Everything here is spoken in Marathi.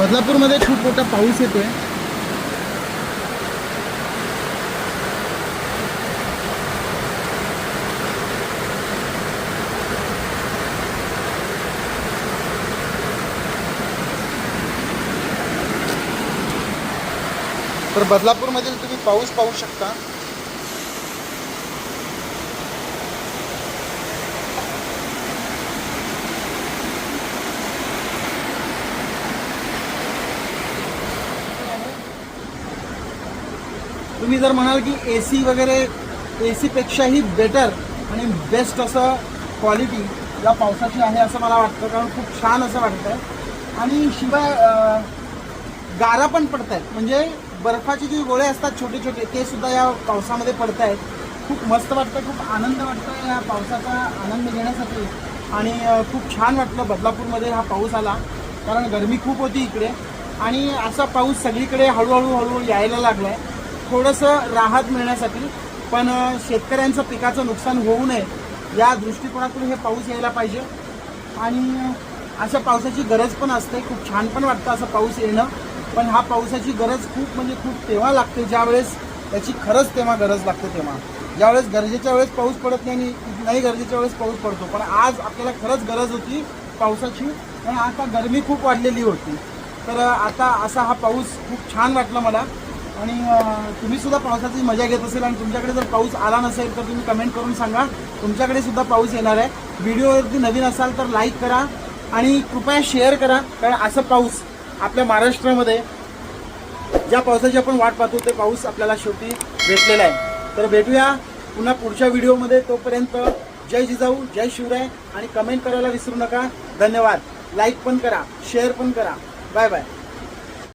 बदलापूरमध्ये खूप मोठा पाऊस येतोय. तर बदलापूरमधील तुम्ही पाऊस पाहू शकता. तुम्ही जर म्हणाल की ए सी वगैरे ए सीपेक्षाही बेटर आणि बेस्ट असं क्वालिटी या पावसाची आहे असं मला वाटतं कारण खूप छान असं वाटतं आणि शिवाय गारा पण पडत आहेत म्हणजे बर्फाचे जे गोळे असतात छोटे छोटे ते सुद्धा या पावसामध्ये पडत आहेत खूप मस्त वाटतं खूप आनंद वाटतं या पावसाचा आनंद घेण्यासाठी. आणि खूप छान वाटलं बदलापूरमध्ये हा पाऊस आला कारण गरमी खूप होती इकडे. आणि असा पाऊस सगळीकडे हळूहळू हळूहळू यायला लागला आहे थोडंसं राहत मिळण्यासाठी पण शेतकऱ्यांचं पिकाचं नुकसान होऊ नये या दृष्टिकोनातून हे पाऊस यायला पाहिजे. आणि अशा पावसाची गरज पण असते खूप छान पण वाटतं असं पाऊस येणं पण हा पावसाची गरज खूप म्हणजे खूप तेव्हा लागते ज्यावेळेस त्याची खरंच तेव्हा गरज लागते तेव्हा. ज्यावेळेस गरजेच्या वेळेस पाऊस पडत नाही आणि नाही गरजेच्या वेळेस पाऊस पडतो. पण आज आपल्याला खरंच गरज होती पावसाची आणि आता गरमी खूप वाढलेली होती. तर आता असा हा पाऊस खूप छान वाटला मला. आणि तुम्ही सुद्धा पावसाची मजा घेत असेल आणि तुमच्याकडे जर पाऊस आला नसेल तर तुम्ही कमेंट करून सांगा. तुमच्याकडे सुद्धा पाऊस येणार आहे. व्हिडिओवरती नवीन असाल तर लाईक करा आणि कृपया शेअर करा कारण असं पाऊस आपल्या महाराष्ट्रामध्ये ज्या पावसाची आपण वाट पाहतो ते पाऊस आपल्याला शेवटी भेटलेला आहे. तर भेटूया पुन्हा पुढच्या व्हिडिओमध्ये तोपर्यंत जय जिजाऊ जय शिवराय आणि कमेंट करायला विसरू नका. धन्यवाद. लाईक पण करा शेअर पण करा. Bye bye